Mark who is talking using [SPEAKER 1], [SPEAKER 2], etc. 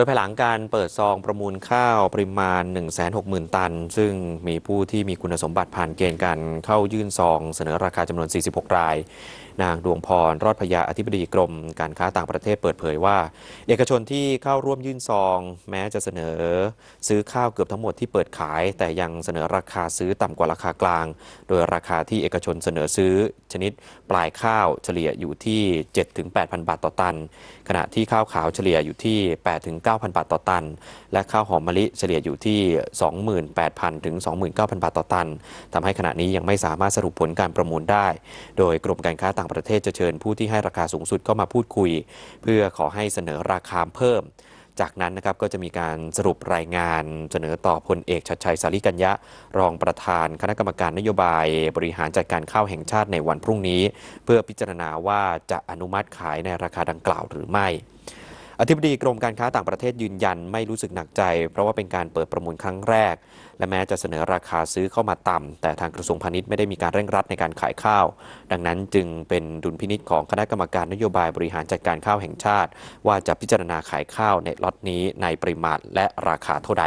[SPEAKER 1] ดยภายหลังการเปิดซองประมูลข้าวปริมาณ 160,000 ตัน ซึ่งมีผู้ที่มีคุณสมบัติผ่านเกณฑ์การเข้ายื่นซองเสนอราคาจำนวน 46 ราย นางดวงพร รอดพยาอธิบดีกรม การค้าต่างประเทศเปิดเผยว่า เอกชนที่เข้าร่วมยื่นซอง แม้จะเสนอซื้อข้าวเกือบทั้งหมดที่เปิดขาย แต่ยังเสนอราคาซื้อต่ำกว่าราคากลาง โดยราคาที่เอกชนเสนอซื้อ ชนิดปลายข้าวเฉลี่ยอยู่ที่ 7-8,000 บาทต่อตัน ขณะที่ข้าวขาวเฉลี่ยอยู่ที่9,000 บาทต่อตัน และข้าวหอมมะลิเฉลี่ยอยู่ที่ 28,000 ถึง 29,000 บาทต่อตันทำให้ขณะนี้ยังไม่สามารถสรุปผลการประมูลได้ โดยกรมการค้าต่างประเทศจะเชิญผู้ที่ให้ราคาสูงสุดเข้ามาพูดคุย เพื่อขอให้เสนอราคาเพิ่มจากนั้นนะครับก็จะมีการสรุปรายงานเสนอต่อพลเอกชัดชัยสาริกัญญะ รองประธานคณะกรรมการนโยบาย บริหารจัดการข้าวแห่งชาติในวันพรุ่งนี้ เพื่อพิจารณาว่าจะอนุมัติขายในราคาดังกล่าวหรือไม่ อธิบดีกรมการค้าต่างประเทศยืนยันไม่รู้สึกหนักใจ เพราะว่าเป็นการเปิดประมูลครั้งแรก และแม้จะเสนอราคาซื้อเข้ามาต่ำแต่ทางกระทรวงพาณิชย์ไม่ได้มีการเร่งรัดในการขายข้าว ดังนั้นจึงเป็นดุลพินิษของคณะกรรมการนโยบายบริหารจัดการข้าวแห่งชาติ ว่าจะพิจารณาขายข้าวในล็อตนี้ในปริมาณและราคาเท่าใด